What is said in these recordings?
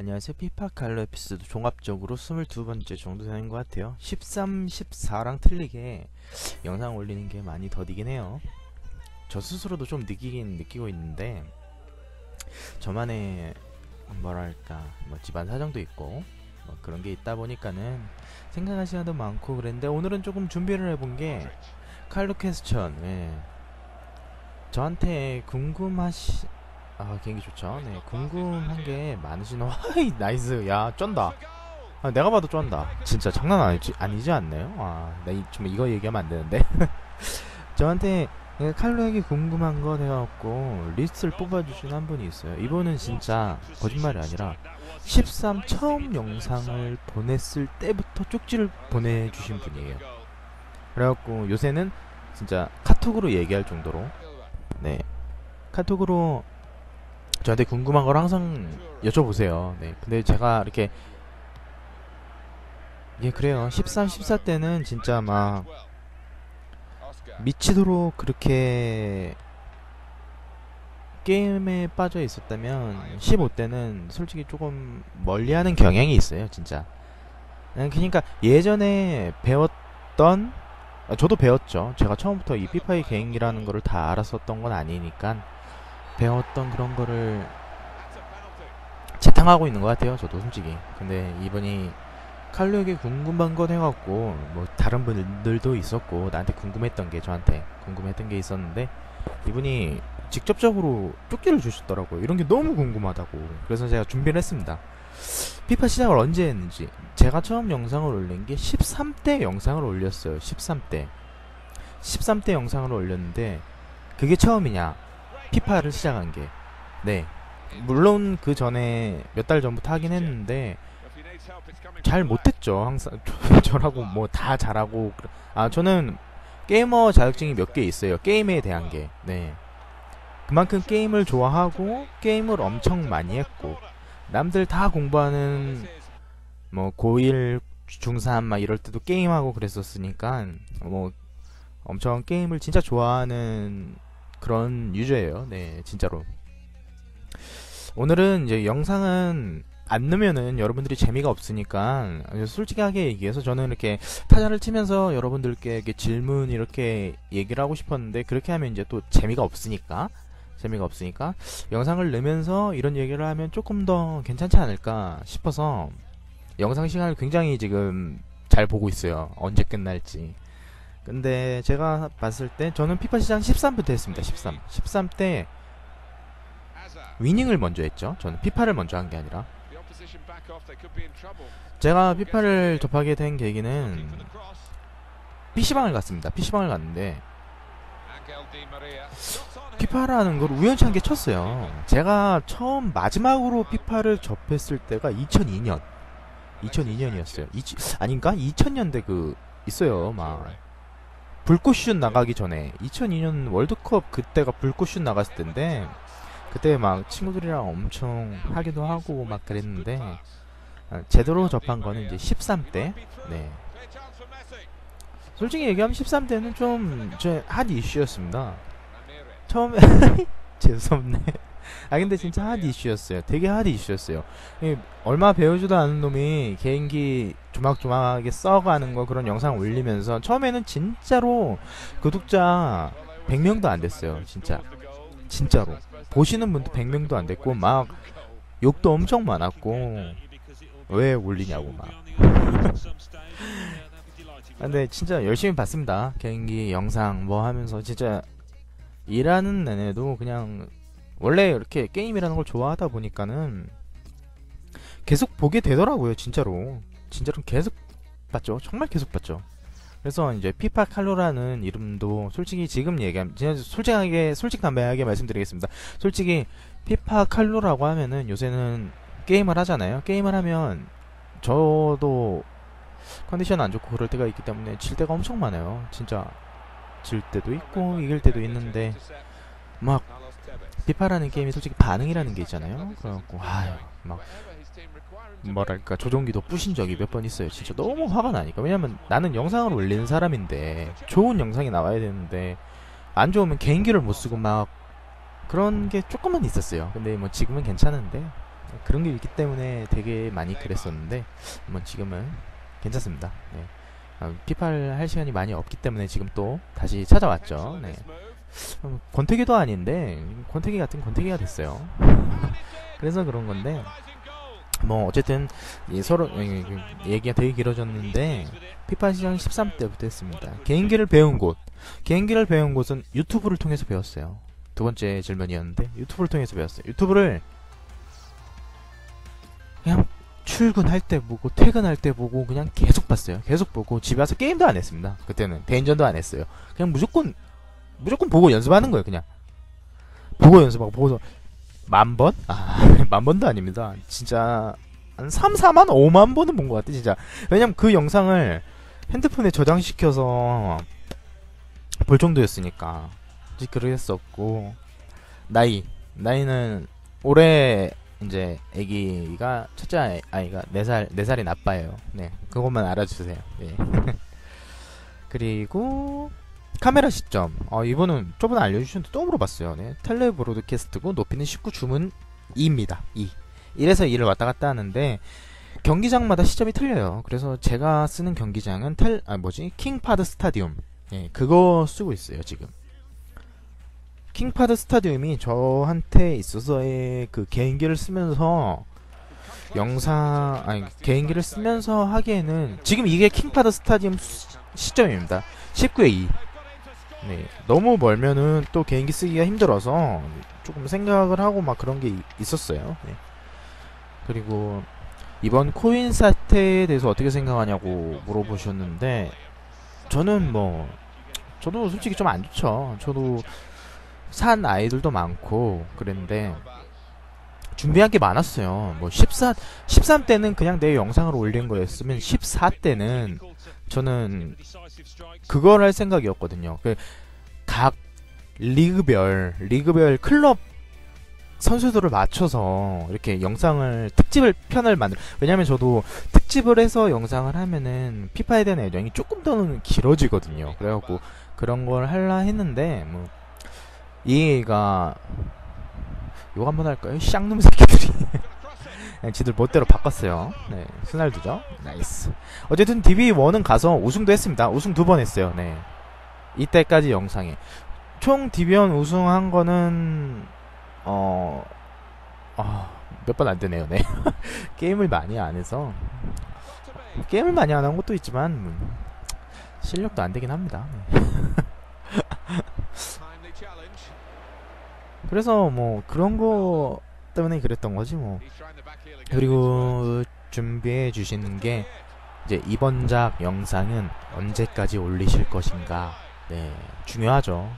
안녕하세요. 피파칼로 에피소드 종합적으로 22번째 정도 되는 것 같아요. 13, 14랑 틀리게 영상 올리는 게 많이 더디긴 해요. 저 스스로도 좀 느끼긴 느끼고 있는데 저만의 뭐랄까 뭐 집안 사정도 있고 뭐 그런 게 있다 보니까는 생각할 시간도 많고 그랬는데 오늘은 조금 준비를 해본 게 칼로 퀘스천 예. 저한테 궁금하시 아 개인기 좋죠. 네 궁금한 게 많으신 와이 나이스. 야 쩐다. 아, 내가 봐도 쩐다. 진짜 장난 아니지 아니지 않나요? 아나좀 이거 얘기하면 안 되는데. 저한테 네, 칼로에게 궁금한 거 해갖고 리스트를 뽑아주신 한 분이 있어요. 이분은 진짜 거짓말이 아니라 13 처음 영상을 보냈을 때부터 쪽지를 보내주신 분이에요. 그래갖고 요새는 진짜 카톡으로 얘기할 정도로 네 카톡으로 저한테 궁금한 걸 항상 여쭤보세요. 네. 근데 제가 이렇게 예 그래요. 13, 14 때는 진짜 막 미치도록 그렇게 게임에 빠져 있었다면 15 때는 솔직히 조금 멀리하는 경향이 있어요. 진짜. 그러니까 예전에 배웠던 아, 저도 배웠죠. 제가 처음부터 이 피파의 개인기라는 거를 다 알았었던 건 아니니까 배웠던 그런 거를 재탕하고 있는 것 같아요. 저도 솔직히. 근데 이분이 칼류에게 궁금한 건 해갖고 뭐 다른 분들도 있었고 나한테 궁금했던 게 저한테 궁금했던 게 있었는데 이분이 직접적으로 쪽지를 주셨더라고요. 이런 게 너무 궁금하다고. 그래서 제가 준비를 했습니다. 피파 시작을 언제 했는지 제가 처음 영상을 올린 게 13대 영상을 올렸어요. 13대. 13대 영상을 올렸는데 그게 처음이냐? 피파를 시작한 게. 네. 물론 그 전에 몇 달 전부터 하긴 했는데 잘 못했죠. 항상 저라고 뭐 다 잘하고 아 저는 게이머 자격증이 몇 개 있어요. 게임에 대한 게. 네. 그만큼 게임을 좋아하고 게임을 엄청 많이 했고 남들 다 공부하는 뭐 고1 중3 막 이럴 때도 게임하고 그랬었으니까 뭐 엄청 게임을 진짜 좋아하는 그런 유저예요. 네, 진짜로. 오늘은 이제 영상은 안 넣으면은 여러분들이 재미가 없으니까 솔직하게 얘기해서 저는 이렇게 타자를 치면서 여러분들께 이렇게 질문 이렇게 얘기를 하고 싶었는데 그렇게 하면 이제 또 재미가 없으니까 재미가 없으니까 영상을 넣으면서 이런 얘기를 하면 조금 더 괜찮지 않을까 싶어서 영상 시간을 굉장히 지금 잘 보고 있어요. 언제 끝날지. 근데 제가 봤을 때 저는 피파 시장 13부터 했습니다. 13. 13 때 위닝을 먼저 했죠. 저는 피파를 먼저 한 게 아니라. 제가 피파를 접하게 된 계기는 PC방을 갔습니다. PC방을 갔는데 피파라는 걸 우연치 않게 쳤어요. 제가 처음 마지막으로 피파를 접했을 때가 2002년. 2002년이었어요. 아닌가? 2000년대 그 있어요. 막 불꽃슛 나가기 전에 2002년 월드컵 그때가 불꽃슛 나갔을 텐데 그때 막 친구들이랑 엄청 하기도 하고 막 그랬는데 아, 제대로 접한 거는 이제 13대. 네. 솔직히 얘기하면 13대는 좀 제 핫 이슈였습니다. 처음에 죄송네 아 근데 진짜 핫 이슈였어요. 되게 핫 이슈였어요. 얼마 배우지도 않은 놈이 개인기 조막조막하게 써가는 거 그런 영상 올리면서 처음에는 진짜로 구독자 100명도 안 됐어요 진짜. 진짜로. 보시는 분도 100명도 안 됐고 막 욕도 엄청 많았고 왜 올리냐고 막. 근데 진짜 열심히 봤습니다. 개인기 영상 뭐 하면서 진짜 일하는 내내도 그냥 원래 이렇게 게임이라는 걸 좋아하다 보니까는 계속 보게 되더라고요 진짜로 진짜로 계속 봤죠? 정말 계속 봤죠? 그래서 이제 피파 칼로라는 이름도 솔직히 지금 얘기하면 솔직하게 솔직담배하게 말씀드리겠습니다. 솔직히 피파 칼로라고 하면은 요새는 게임을 하잖아요. 게임을 하면 저도 컨디션 안 좋고 그럴 때가 있기 때문에 질 때가 엄청 많아요. 진짜 질 때도 있고 이길 때도 있는데 막 피파라는 게임이 솔직히 반응이라는 게 있잖아요. 그래갖고 아유 막 뭐랄까 조종기도 부신 적이 몇 번 있어요. 진짜 너무 화가 나니까. 왜냐면 나는 영상을 올리는 사람인데 좋은 영상이 나와야 되는데 안 좋으면 개인기를 못 쓰고 막 그런 게 조금은 있었어요. 근데 뭐 지금은 괜찮은데 그런 게 있기 때문에 되게 많이 그랬었는데 뭐 지금은 괜찮습니다. 네. 어, 피파를 할 시간이 많이 없기 때문에 지금 또 다시 찾아왔죠. 네. 어, 권태기도 아닌데 권태기 같은 권태기가 됐어요. 그래서 그런 건데 뭐 어쨌든 이 서로 예, 그 얘기가 되게 길어졌는데 피파 시장 13때부터 했습니다. 개인기를 배운 곳 개인기를 배운 곳은 유튜브를 통해서 배웠어요. 두 번째 질문이었는데 유튜브를 통해서 배웠어요. 유튜브를 그냥 출근할 때 보고 퇴근할 때 보고 그냥 계속 봤어요. 계속 보고 집에 와서 게임도 안 했습니다. 그때는 대인전도 안 했어요. 그냥 무조건 무조건 보고 연습하는 거예요. 그냥 보고 연습하고 보고서 만 번? 아, 만 번도 아닙니다. 진짜 한 3, 4만, 5만 번은 본 것 같아, 진짜. 왜냐면 그 영상을 핸드폰에 저장시켜서 볼 정도였으니까. 그랬었고, 나이. 나이는 올해 이제 아기가 첫째 아이- 아이가 4살 4살이 나빠요. 네. 그것만 알아주세요. 네. 그리고 카메라 시점. 어, 이번은 저번에 알려주셨는데 또 물어봤어요. 네. 텔레 브로드캐스트고 높이는 19 주문 2입니다. 2. 1에서 2를 왔다 갔다 하는데 경기장마다 시점이 틀려요. 그래서 제가 쓰는 경기장은 텔, 아, 뭐지? 킹파드 스타디움. 예, 그거 쓰고 있어요, 지금. 킹파드 스타디움이 저한테 있어서의 그 개인기를 쓰면서 영상, 아니, 개인기를 쓰면서 하기에는 지금 이게 킹파드 스타디움 수- 시점입니다. 19에 2. 네, 너무 멀면은 또 개인기 쓰기가 힘들어서 조금 생각을 하고 막 그런 게 이- 있었어요. 네. 그리고 이번 코인 사태에 대해서 어떻게 생각하냐고 물어보셨는데 저는 뭐 저도 솔직히 좀 안 좋죠. 저도 산 아이들도 많고 그랬는데 준비한 게 많았어요. 뭐 14, 13 때는 그냥 내 영상을 올린 거였으면 14 때는 저는 그걸 할 생각이었거든요. 그각 리그별 리그별 클럽 선수들을 맞춰서 이렇게 영상을 특집을 편을 만들. 왜냐면 저도 특집을 해서 영상을 하면은 피파에 대한 애정이 조금 더는 길어지거든요. 그래갖고 그런 걸 할라 했는데 뭐 이가 욕 한번 할까요? 쌍놈 새끼들이 지들 멋대로 바꿨어요. 네, 스날두죠. 나이스. 어쨌든 DB1은 가서 우승도 했습니다. 우승 두 번 했어요. 네. 이때까지 영상에. 총 DB1 우승한 거는, 어, 아, 몇번 안 되네요. 네. 게임을 많이 안 해서. 게임을 많이 안 한 것도 있지만, 음, 실력도 안 되긴 합니다. 네. 그래서 뭐, 그런 거 때문에 그랬던 거지, 뭐. 그리고 준비해 주시는 게 이제 이번 작 영상은 언제까지 올리실 것인가. 네 중요하죠.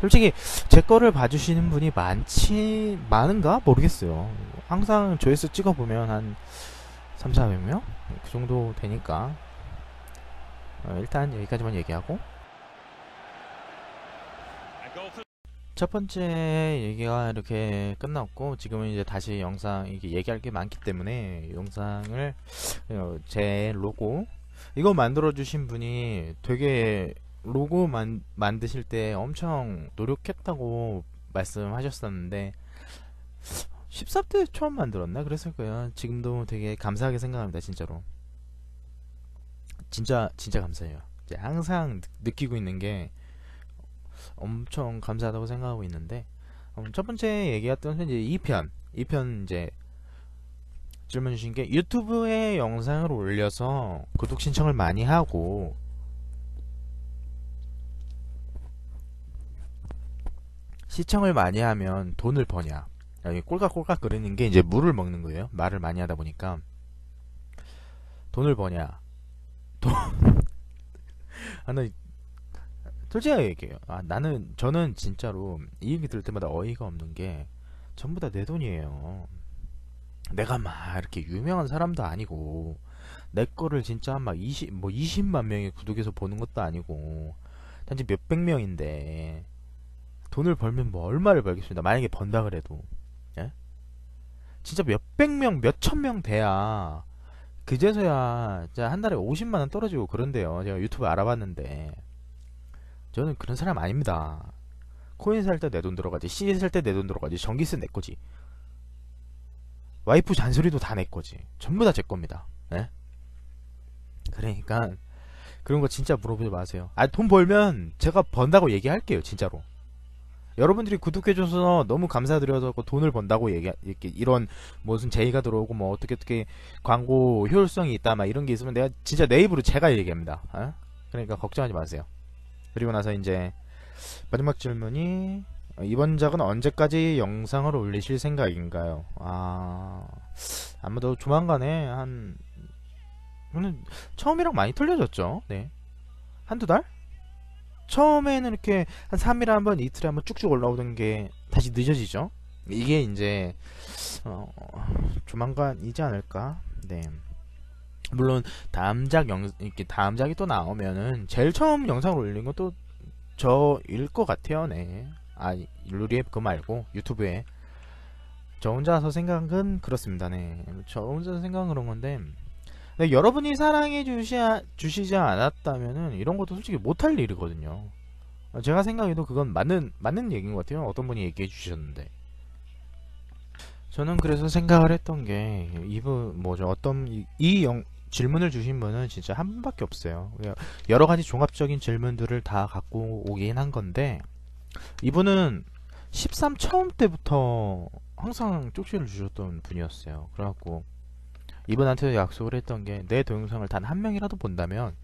솔직히 제 거를 봐주시는 분이 많지 많은가? 모르겠어요. 항상 조회수 찍어보면 한 3, 400명? 그 정도 되니까. 어, 일단 여기까지만 얘기하고 첫 번째 얘기가 이렇게 끝났고 지금은 이제 다시 영상 이게 얘기할 게 많기 때문에 영상을 어, 제 로고 이거 만들어 주신 분이 되게 로고 만, 만드실 때 엄청 노력했다고 말씀하셨었는데 14대 처음 만들었나? 그랬을 거예요. 지금도 되게 감사하게 생각합니다 진짜로. 진짜 진짜 감사해요. 항상 느- 느끼고 있는 게 엄청 감사하다고 생각하고 있는데 음, 첫 번째 얘기했던 이제 2편 2편 이제 질문 주신 게 유튜브에 영상을 올려서 구독 신청을 많이 하고 시청을 많이 하면 돈을 버냐. 여기 꼴깍꼴깍 거리는 게 이제 물을 먹는 거예요. 말을 많이 하다 보니까. 돈을 버냐. 돈. 하나 솔직하게 얘기해요. 아, 나는, 저는 진짜로 이 얘기 들을 때마다 어이가 없는 게 전부 다 내 돈이에요. 내가 막 이렇게 유명한 사람도 아니고, 내 거를 진짜 막 20, 뭐 20만 명이 구독해서 보는 것도 아니고, 단지 몇백 명인데, 돈을 벌면 뭐 얼마를 벌겠습니다. 만약에 번다 그래도. 예? 진짜 몇백 명, 몇천 명 돼야, 그제서야, 한 달에 50만원 떨어지고 그런데요. 제가 유튜브 알아봤는데. 저는 그런 사람 아닙니다. 코인 살 때 내 돈 들어가지, CD 살 때 내 돈 들어가지, 전기세 내 거지. 와이프 잔소리도 다 내 거지. 전부 다 제 겁니다. 예? 그러니까 그런 거 진짜 물어보지 마세요. 아, 돈 벌면 제가 번다고 얘기할게요, 진짜로. 여러분들이 구독해줘서 너무 감사드려서 그 돈을 번다고 얘기, 이렇게 이런 무슨 제의가 들어오고 뭐 어떻게 어떻게 광고 효율성이 있다 막 이런 게 있으면 내가 진짜 내 입으로 제가 얘기합니다. 어? 그러니까 걱정하지 마세요. 그리고 나서 이제 마지막 질문이 어, 이번 작은 언제까지 영상을 올리실 생각인가요? 아 아마도 조만간에 한 저는 처음이랑 많이 틀려졌죠. 네. 한두 달? 처음에는 이렇게 한 3일에 한 번, 이틀에 한 번 쭉쭉 올라오던 게 다시 늦어지죠. 이게 이제 어, 조만간이지 않을까. 네. 물론 다음작 영 이렇게 다음작이 또 나오면은 제일 처음 영상을 올린 것도 저일 것 같아요. 네. 아 루리에 그거 말고 유튜브에 저 혼자서 생각은 그렇습니다. 네. 저 혼자서 생각은 그런 건데 네, 여러분이 사랑해 주시, 주시지 않았다면은 이런 것도 솔직히 못할 일이거든요. 제가 생각해도 그건 맞는 맞는 얘기인 것 같아요. 어떤 분이 얘기해 주셨는데. 저는 그래서 생각을 했던 게 이분 뭐죠 어떤 이, 이 영, 질문을 주신 분은 진짜 한 분밖에 없어요. 여러 가지 종합적인 질문들을 다 갖고 오긴 한 건데 이분은 13 처음 때부터 항상 쪽지를 주셨던 분이었어요. 그래갖고 이분한테 약속을 했던 게 내 동영상을 단 한 명이라도 본다면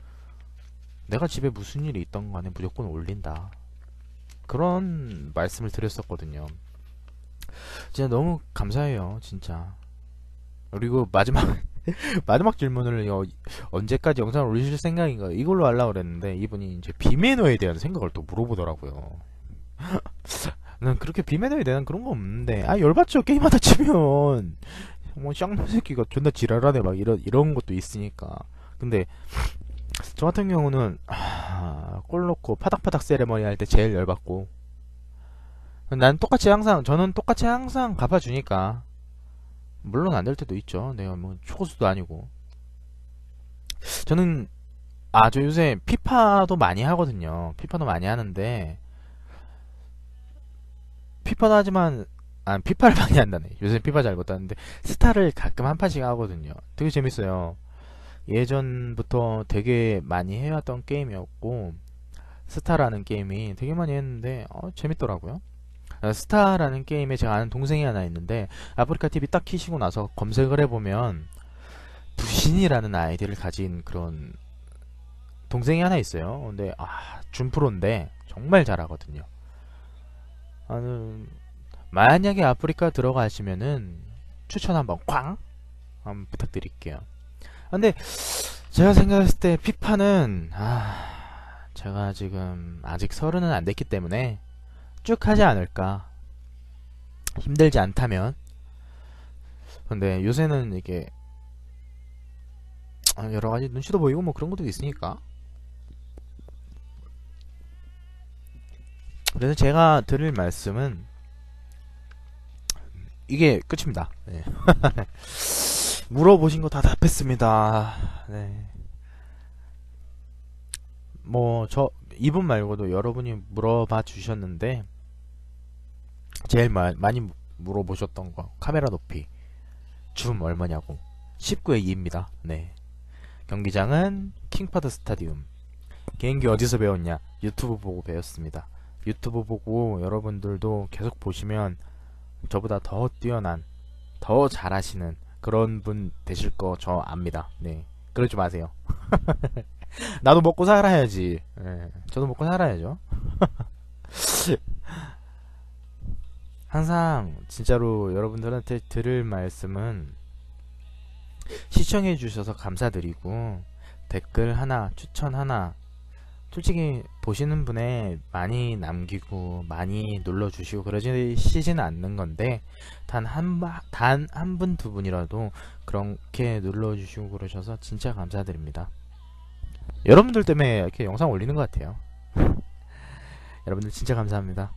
내가 집에 무슨 일이 있던 간에 무조건 올린다. 그런 말씀을 드렸었거든요. 진짜 너무 감사해요, 진짜. 그리고 마지막 마지막 질문을 어, 언제까지 영상을 올리실 생각인가 이걸로 하려고 그랬는데 이분이 이제 비매너에 대한 생각을 또 물어보더라고요. 난 그렇게 비매너에 대한 그런 거 없는데. 아 열받죠. 게임하다 치면. 뭐 쌍놈 새끼가 존나 지랄하네. 막 이런 이런 것도 있으니까. 근데 저 같은 경우는 아, 골 넣고 파닥파닥 세레머니 할 때 제일 열받고. 난 똑같이 항상 저는 똑같이 항상 갚아주니까 물론 안 될 때도 있죠. 내가 뭐 초고수도 아니고. 저는 아 저 요새 피파도 많이 하거든요. 피파도 많이 하는데 피파도 하지만 아 피파를 많이 한다네. 요새 피파 잘 못하는데 스타를 가끔 한 판씩 하거든요. 되게 재밌어요. 예전부터 되게 많이 해왔던 게임이었고 스타라는 게임이 되게 많이 했는데 어, 재밌더라고요. 어, 스타라는 게임에 제가 아는 동생이 하나 있는데 아프리카 TV 딱 키시고 나서 검색을 해보면 부신이라는 아이디를 가진 그런 동생이 하나 있어요. 근데 아 준프로인데 정말 잘하거든요. 아는 만약에 아프리카 들어가시면은 추천 한번 쾅 한번 부탁드릴게요. 근데 제가 생각했을 때 피파는 아 제가 지금 아직 서른은 안 됐기 때문에 쭉 하지 않을까 힘들지 않다면 근데 요새는 이게 아, 여러 가지 눈치도 보이고 뭐 그런 것도 있으니까 그래서 제가 드릴 말씀은 이게 끝입니다. 네. 물어보신 거 다 답했습니다. 네. 뭐, 저, 이분 말고도 여러분이 물어봐 주셨는데, 제일 마, 많이 물어보셨던 거, 카메라 높이, 줌 얼마냐고. 19의 2입니다. 네. 경기장은 킹파드 스타디움. 개인기 어디서 배웠냐? 유튜브 보고 배웠습니다. 유튜브 보고 여러분들도 계속 보시면 저보다 더 뛰어난 더 잘하시는 그런 분 되실 거 저 압니다. 네. 그러지 마세요. 나도 먹고 살아야지. 네. 저도 먹고 살아야죠. 항상 진짜로 여러분들한테 들을 말씀은 시청해 주셔서 감사드리고 댓글 하나, 추천 하나 솔직히 보시는 분에 많이 남기고 많이 눌러주시고 그러시지는 않는 건데 단 한 단 한 분 두 분이라도 그렇게 눌러주시고 그러셔서 진짜 감사드립니다. 여러분들 때문에 이렇게 영상 올리는 것 같아요. 여러분들 진짜 감사합니다.